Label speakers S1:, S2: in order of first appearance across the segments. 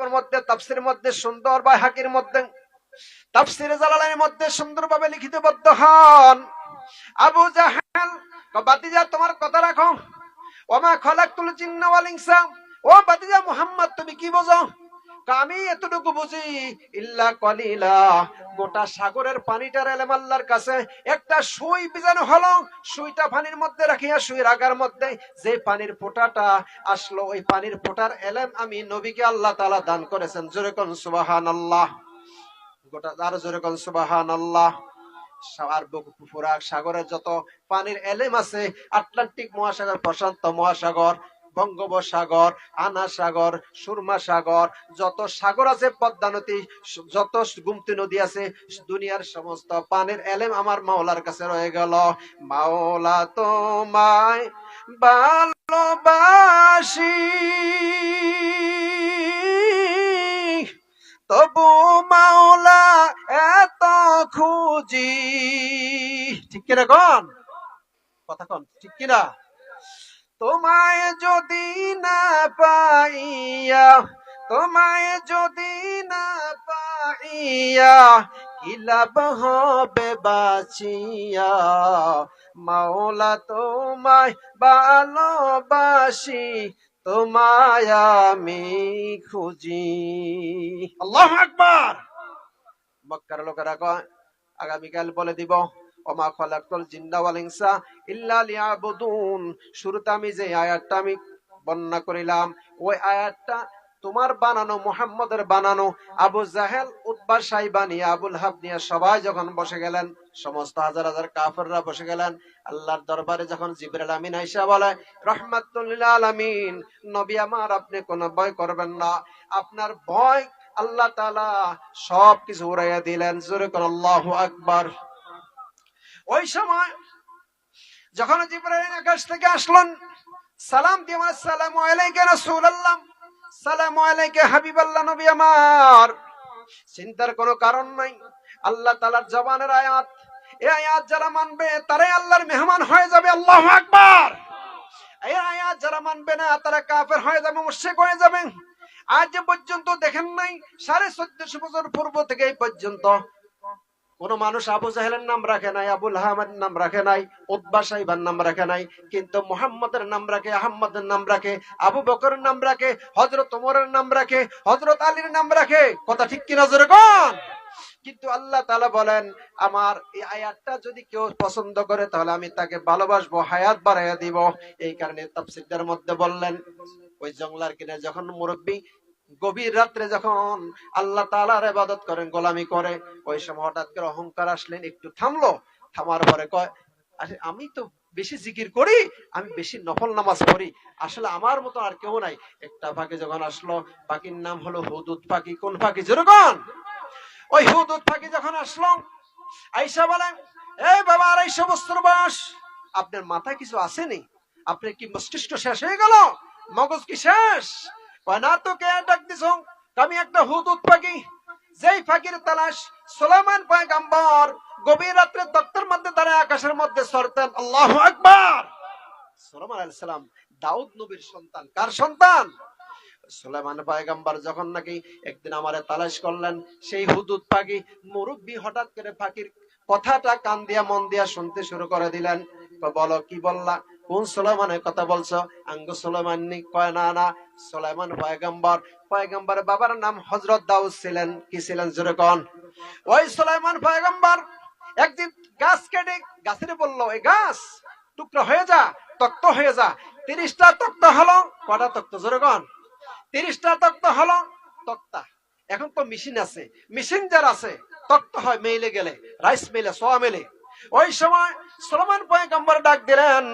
S1: কিতাবের মধ্যে, তাফসিরের মধ্যে সুন্দর বা হাকির মধ্যে, তাফসিরে জালালাইনের মধ্যে সুন্দরভাবে লিখিতবদ্ধ হন। আবু জাহাল বাতিজা তোমার কথা রাখো। ওমা মা জিন্না ওয়াল ও বাতিজা মুহাম্মদ, তুমি কি বোঝো? আমি এতটুকু বুঝি, ইল্লা কলিলা, গোটা সাগরের পানিটার এলেম আল্লাহর কাছে একটা সুই বিজানো হলো, সুইটা পানির মধ্যে রাখিয়া সুইয়ের আগার মধ্যে যে পানির ফোঁটাটা আসলো, ওই পানির ফোঁটার এলেম আমি নবীকে আল্লাহ তাআলা দান করেছেন। জোরে কোন সুবহানাল্লাহ। গোটা আরও জোরে কোন সুবহানাল্লাহ। আর পুরা সাগরের যত পানির এলেম আছে, আটলান্টিক মহাসাগর, প্রশান্ত মহাসাগর বঙ্গোপসাগর আনা সাগর সুরমা সাগর যত সাগর আছে পদ্মা নদী যত গুমতি নদী আছে, দুনিয়ার সমস্ত পানির এলেম আমার মাওলার কাছে রয়ে গেল। মাওলা তোমায় ভালোবাসি, তবু মাওলা এত খুঁজি। ঠিক কিনা কন? কথা কন, ঠিক কিনা? তোমায় যদি না পাইয়া, তোমায় যদি না পাইয়া, কি লাভ হবে বাঁচিয়া? মাওলা তোমায় ভালোবাসি, তোমায় আমি খুঁজি। আল্লাহ আকবার! মক্কার লোকেরা কয়, আগামীকাল বলে দিব, ওমা খলাকতুল জিন্না ওয়াল ইনসা ইল্লা লিয়াবুদুন। শুরুতে আমি যে আয়াতটা আমি বর্ণনা করিলাম, ওই আয়াতটা তোমার বানানো, মুহাম্মদের বানানো, আবু জাহেল সাইবানি, আবুল সবাই যখন বসে গেলেন, সমস্ত হাজার হাজার কাফেররা বসে গেলেন, আল্লাহর দরবারে যখন জিবরাইল আমিন আইসা বলে রহমাতুল্লিল নবী আমার, আপনি কোনো ভয় করবেন না, আপনার ভয় আল্লাহ তাআলা সব কিছু উড়াইয়া দিলেন, জোরে আকবার। ওই সময় যখন জিব্রাইল আকাশ থেকে আসলেন, সালাম আমার সালাম আলাইকা রাসূলুল্লাহ, সালাম আলাইকা হাবিবাল্লাহ, নবী আমার। চিন্তার কোনো কারণ নাই। আল্লাহ তাআলার জবানের আয়াত এই আয়াত যারা মানবে, তারাই আল্লাহর মেহমান হয়ে যাবে, আল্লাহু আকবার। এই আয়াত যারা মানবে না, তারা কাফের হয়ে যাবে, মুশরিক হয়ে যাবে। আজ পর্যন্ত দেখেন নাই, সাড়ে চোদ্দশো বছর পূর্ব থেকে এই পর্যন্ত কোন মানুষ আবু জাহেলের নাম রাখে নাই, আবুল আহমেদের নাম রাখে নাই উদ্বা সাহিবার নাম রাখে নাই, কিন্তু মুহাম্মদের নাম রাখে, আহম্মদের নাম রাখে, আবু বকরের নাম রাখে হজরত ওমরের নাম রাখে হজরত আলীর নাম রাখে। কথা ঠিক কিনা জোরে কোন? কিন্তু আল্লাহ তাআলা বলেন, আমার এই আয়াতটা যদি কেউ পছন্দ করে, তাহলে আমি তাকে ভালোবাসবো, হায়াত বাড়াইয়া দিব। এই কারণে তাফসীরদের মধ্যে বললেন, ওই জঙ্গলার কিনে যখন মুরব্বী গভীর রাত্রে যখন আল্লাহ তাআলার ইবাদত করেন, গোলামি করে, ওই সময় হঠাৎ করে অহংকার আসলেন, একটু থামলো, থামার পরে কয়, আরে, আমি তো বেশি জিকির করি, আমি বেশি নফল নামাজ পড়ি, আসলে আমার মতো আর কেউ নাই। একটা পাখি যখন আসলো পাখির নাম হলো হুদুদ পাখি কোন পাখি যেরকম ওই হুদুদ পাখি যখন আসলো আইসা বলেন এই বাবা, আড়াইশো বছর বয়স, আপনার মাথায় কিছু আসেনি? আপনার কি মস্তিষ্ক শেষ হয়ে গেল? মগজ কি শেষ? আমি একটা হুদুদ পাখি যেই ফাঁকির তালাশ সুলাইমান পয়গাম্বর গভীর রাত্রে দত্তের মধ্যে দাঁড়ায় আকাশের মধ্যে সরতেন। আল্লাহু আকবার! সুলাইমান আলাইহিস সালাম, দাউদ নবীর সন্তান। কার সন্তান? সুলাইমান পয়গাম্বর যখন নাকি একদিন আমারে তালাশ করলেন, সেই হুদুদ পাখি মুরব্বী হঠাৎ করে পাখির কথাটা কান দিয়া, মন দিয়া শুনতে শুরু করে দিলেন। বলো, কি বললা? কোন সুলাইমানের কথা বলছো? আঙ্গ সুলাইমান কয়, না না। সুলাইমান পয়গাম্বর। পয়গাম্বরের বাবার নাম হযরত দাউদ ছিলেন। কি ছিলেন? জোরে কোন। ওই সুলাইমান পয়গাম্বর একদিন গাছ কেটে গাছের বলল এই গাছ, টুকরো হয়ে যা, তক্ত হয়ে যা। তিরিশটা তক্ত হলো, কটা তক্ত? জোরে কোন। তিরিশটা তক্ত হলো, তক্তা। এখন তো মেশিন আছে। মেশিন যার আছে, তক্ত হয় মেলে গেলে, রাইস মেলে, সোয়া মেলে। ওই সময় সলমান পয়গাম্বর ডাক দিলেন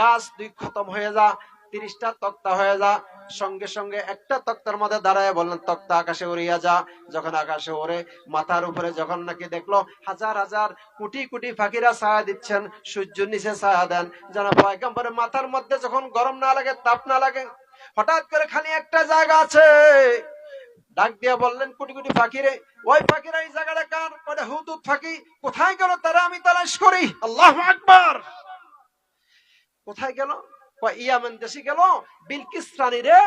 S1: গাছ দুই খতম হয়ে যা, তিরিশটা তক্তা হয়ে যা, সঙ্গে সঙ্গে একটা তক্তার মধ্যে দাঁড়ায় বললেন, তক্তা আকাশে উড়িয়া যা। যখন আকাশে ওরে মাথার উপরে যখন নাকি দেখল, হাজার হাজার কোটি কোটি ফাঁকিরা ছায়া দিচ্ছেন, সূর্যের নিচে ছায়া দেন। যেন পয়গাম্বরের মাথার মধ্যে যখন গরম না লাগে, তাপ না লাগে, হঠাৎ করে খালি একটা জায়গা আছে। ডাক দিয়া বললেন, কোটি কোটি ফাঁকিরে, ওই ফাঁকিরা এই জায়গাটা কার? হুদুদ ফাঁকি। কোথায় গেল তারা আমি তালাশ করি। আল্লাহ আকবার। কোথায় গেল? ইয়ামেন দেশে গেল? বিলকিস রানী রে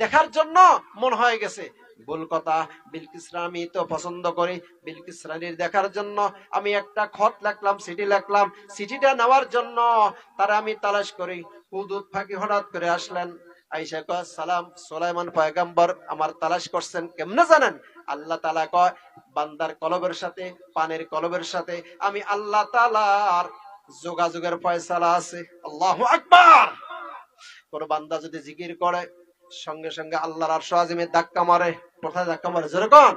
S1: দেখার জন্য মন হয়ে গেছে। ভুল কথা, বিলকিস তো পছন্দ করি। বিলকিস রানীর দেখার জন্য আমি একটা খত লিখলাম লিখলাম। নেওয়ার জন্য তারা আমি তালাশ করি। হুদুদ ফাঁকি হঠাৎ করে আসলেন। আইসা কয়, সালাম, সোলাইমান পয়গাম্বর, আমার তালাশ করছেন কেমনে জানেন? আল্লাহ তালা কয়, বান্দার কলবের সাথে, পানের কলবের সাথে আমি আল্লাহ তালার যোগাযোগের ফয়সালা আছে। আল্লাহ আকবার! কোন বান্দা যদি জিকির করে, সঙ্গে সঙ্গে আল্লাহর আর আজিমে ধাক্কা মারে। কোথায় ধাক্কা মারে যেরকম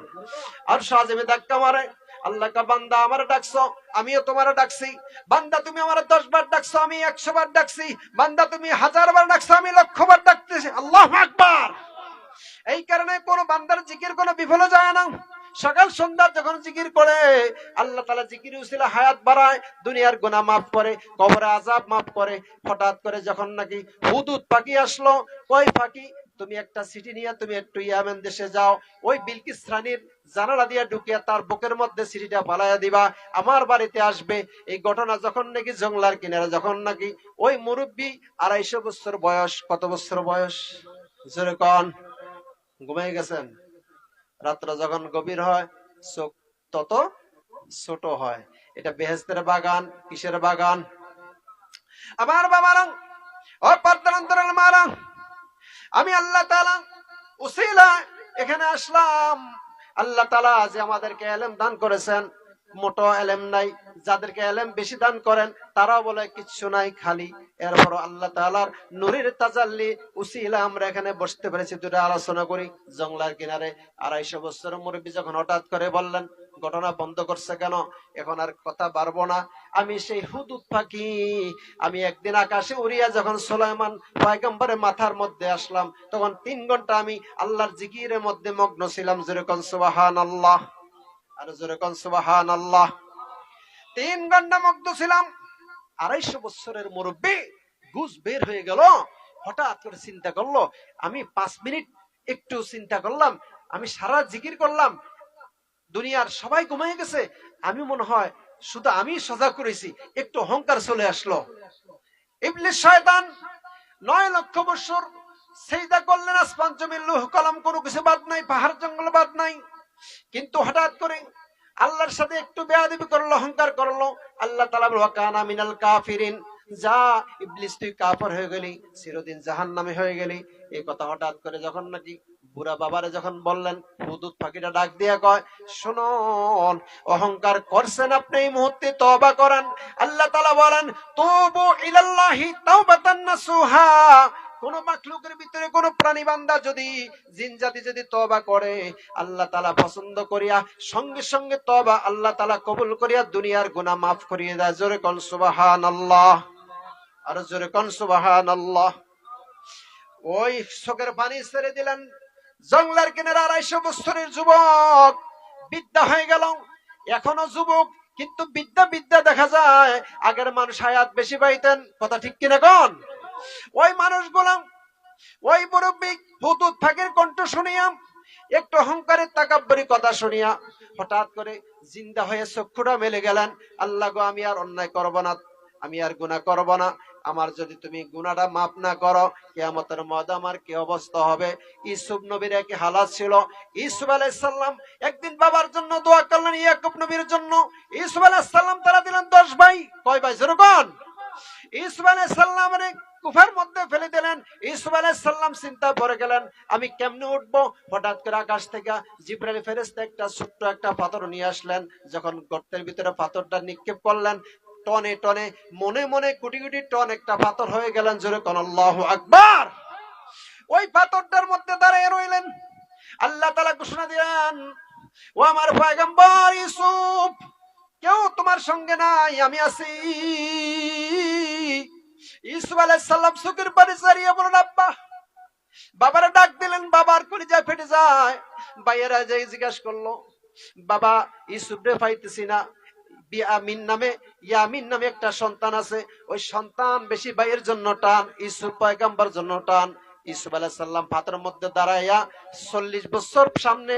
S1: আর আজিমে ধাক্কা মারে আল্লাহ কা বান্দা আমার ডাকছো, আমিও তোমার ডাকছি। বান্দা তুমি আমার দশ বার ডাকছো, আমি একশো বার ডাকছি। বান্দা তুমি হাজার বার ডাকছো, আমি লক্ষ বার ডাকতেছি। আল্লাহ আকবার! এই কারণে কোন বান্দার জিকির কোনো বিফলে যায় না। সকাল সন্ধ্যা যখন জিকির করে, আল্লাহ তালা জিকির উসিলা হায়াত বাড়ায়, দুনিয়ার গুনাহ মাফ করে, কবরে আজাব মাফ করে। হঠাৎ করে যখন নাকি হুদুদ পাখি আসলো, ওই পাখি, তুমি একটা সিটি নিয়ে, তুমি একটু ইয়ামেন দেশে যাও। ওই বিলকিস রানীর জানালা দিয়ে ঢুকিয়া তার বুকের মধ্যে সিটিটা পালাইয়া দিবা। আমার বাড়িতে আসবে। এই ঘটনা যখন নাকি জংলার কিনারে, যখন নাকি ওই মুরব্বী আড়াইশো বছর বয়স, কত বছর বয়স? জোরে কন। ঘুমাই গেছেন? রাত্র যখন গভীর হয়, চোখ তত ছোট হয়। এটা বেহেস্তের বাগান, কিসের বাগান? আমার বাবারা ও আমি আল্লাহ তাআলা উসিলা এখানে আসলাম। আল্লাহ তালা যে আমাদেরকে এলেম দান করেছেন মোটো এলেম নাই, যাদেরকে এলেম বেশি দান করেন, তারাও বলে কিচ্ছু নাই খালি। এরপর আল্লাহ তাআলার নূরের তাজাল্লি উসিলা আমরা এখানে বসতে পেরেছি, দুটো আলোচনা করি জংলার কিনারে। আড়াইশো বছর মুরব্বী যখন হঠাৎ করে বললেন, ঘটনা বন্ধ করছে কেন? এখন আর কথা পারব না। আমি সেই হুদুদ পাখি আমি একদিন আকাশে উড়িয়া যখন সোলাইমান পয়গম্বরের মাথার মধ্যে আসলাম, তখন তিন ঘণ্টা আমি আল্লাহর জিকিরের মধ্যে মগ্ন ছিলাম যেরকম সুবাহান আল্লাহ আমি সারা জিকির করলাম, দুনিয়ার সবাই ঘুমিয়ে গেছে, আমি মনে হয় শুধু আমি সজাগ করেছি, একটু অহংকার চলে আসলো। শয়তান, নয় লক্ষ বছর সেইদা করলেন জমির লোহ কলম, কোনো কিছু বাদ নাই, পাহাড় জঙ্গল বাদ নাই কিন্তু হঠাৎ করে আল্লাহর সাথে একটু বেয়াদবি করল, অহংকার করল, আল্লাহ তালা মিনাল কাফিরিন। যা ইবলিস, তুই কাফর হয়ে গেলি, চিরদিন জাহান নামে হয়ে গেলি। এই কথা হঠাৎ করে যখন নাকি বুড়া বাবারে যখন বললেন, হুদুদ পাখিটা ডাক দিয়া কয়, শুনুন, অহংকার করছেন আপনি এই মুহূর্তে তবা করেন। আল্লাহ তাআলা বলেন, তুবু ইলাল্লাহি তাওবাতান নাসুহা। মাখলুকের ভিতরে কোন প্রাণী বান্দা যদি যদি তবা করে, আল্লাহ তালা পছন্দ করিয়া, সঙ্গে সঙ্গে তবা আল্লাহ তালা কবুল করিয়া দুনিয়ার গুনাহ মাফ করিয়ে দেয়। জোরে কন সুবাহান আল্লাহ আর জোরে কন সুবাহান আল্লাহ ওই চোখের পানি ছেড়ে দিলেন। জঙ্গলার কিনারে আড়াইশো বছরের যুবক। বিদ্যা হয়ে গেল। এখনও যুবক, কিন্তু বিদ্যা বিদ্যা দেখা যায়। আগের মানুষ হায়াত বেশি পাইতেন। কথা ঠিক কিনা কন? ওই মানুষগুলো ওই মুরব্বী হুতুত ফাঁকের কণ্ঠ শুনিয়া একটু অহংকারের তাকাব্বরি কথা শুনিয়া হঠাৎ করে জিন্দা হয়ে চক্ষুটা মেলে গেলেন। আল্লাহ গো, আমি আর অন্যায় করব না, আমি আর গুনাহ করব না। আমার যদি তুমি গুনাহটা মাফ না করো, কিয়ামতের মধ্যে আমার কি অবস্থা হবে? ইসুফ নবীর এক হালাত ছিল। ইসুফ আলাইহিস সালাম একদিন বাবার জন্য দোয়া করলেন, ইয়াকুব নবীর জন্য। ইসুফ আলাইহিস সালাম তারা দিলেন 10 ভাই, কয় ভাই যেরকম ইসুফ কুফার মধ্যে ফেলে দিলেন। ইসুফ চিন্তা করে গেলেন, আমি কেমনে উঠবো? হঠাৎ করে আকাশ থেকে জিব্রাইল একটা ছোট্ট একটা পাথর নিয়ে আসলেন, যখন গর্তের ভিতরে পাথরটা নিক্ষেপ করলেন, টনে টনে, মনে মনে কোটি কোটি টন একটা পাথর হয়ে গেলেন, জোরে কোন আল্লাহু আকবার। ওই পাথরটার মধ্যে দাঁড়িয়ে রইলেন। আল্লাহ তালা ঘোষণা দিলেন, ও আমার ইউসুফ কেউ তোমার সঙ্গে নাই, আমি আছি। ইউসুফ আলাইহিস সালাম সুখের পানি সারিয়ে বলেন আব্বা, বাবারা ডাক দিলেন বাবার কলিজা ফেটে যায়। বাইয়েরা যাই জিজ্ঞাসা করল, বাবা, ইউসুফ রে পাইতেছি না। বিয়ামিন নামে, ইয়ামিন নামে একটা সন্তান আছে। ওই সন্তান বেশি ভাইয়ের জন্য টান ইসুফ পয়গাম্বার জন্য টান। ইসুফ আলাইহিস সাল্লাম পাথরের মধ্যে দাঁড়াইয়া চল্লিশ বছর সামনে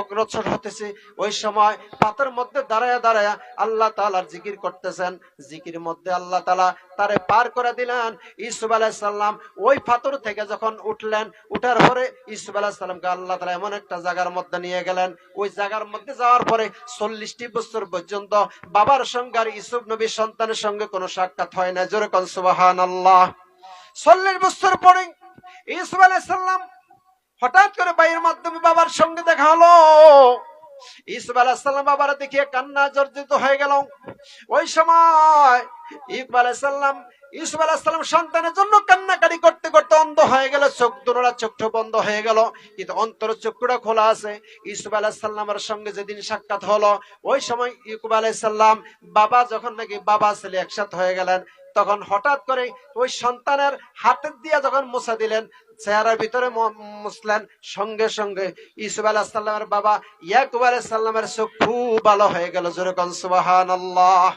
S1: অগ্রসর হতেছে। ওই সময় পাথর মধ্যে দাঁড়ায় দাঁড়ায় আল্লাহ তালার জিকির করতেছেন। জিকির মধ্যে আল্লাহ তালা তারে পার করে দিলেন। ইসুফ আলাইসাল্লাম ওই পাথর থেকে যখন উঠলেন, উঠার পরে ইসুফ আলাইসাল্লামকে আল্লাহ তালা এমন একটা জায়গার মধ্যে নিয়ে গেলেন। ওই জায়গার মধ্যে যাওয়ার পরে চল্লিশটি বছর পর্যন্ত বাবার সঙ্গে আর ইসুফ নবীর সন্তানের সঙ্গে কোনো সাক্ষাৎ হয় না জোরে কন সুবাহান আল্লাহ চল্লিশ বছর পরে ইসুফ আলাইসাল্লাম হঠাৎ করে বাইয়ের মাধ্যমে বাবার সঙ্গে দেখা হলো। বাবার কান্না হয়ে গেল। ওই সময় সন্তানের জন্য কান্নাকারি করতে করতে অন্ধ হয়ে গেল, চোখ দুনোরা চোখটা বন্ধ হয়ে গেল, কিন্তু অন্তর চক্ষুটা খোলা আছে। ইসুফ আলাইসাল্লামের সঙ্গে যেদিন সাক্ষাৎ হলো, ওই সময় ইকুব আলাইসাল্লাম বাবা, যখন নাকি বাবা ছেলে একসাথে হয়ে গেলেন তখন হঠাৎ করে ওই সন্তানের হাতের দিয়ে যখন মুছা দিলেন, চেহারার ভিতরে মুসলেন সঙ্গে সঙ্গে ইসুফ আলাহ সাল্লামের বাবা ইয়াকুব আলাহ সাল্লামের চোখ খুব ভালো হয়ে গেল। যেরকম সুবাহান আল্লাহ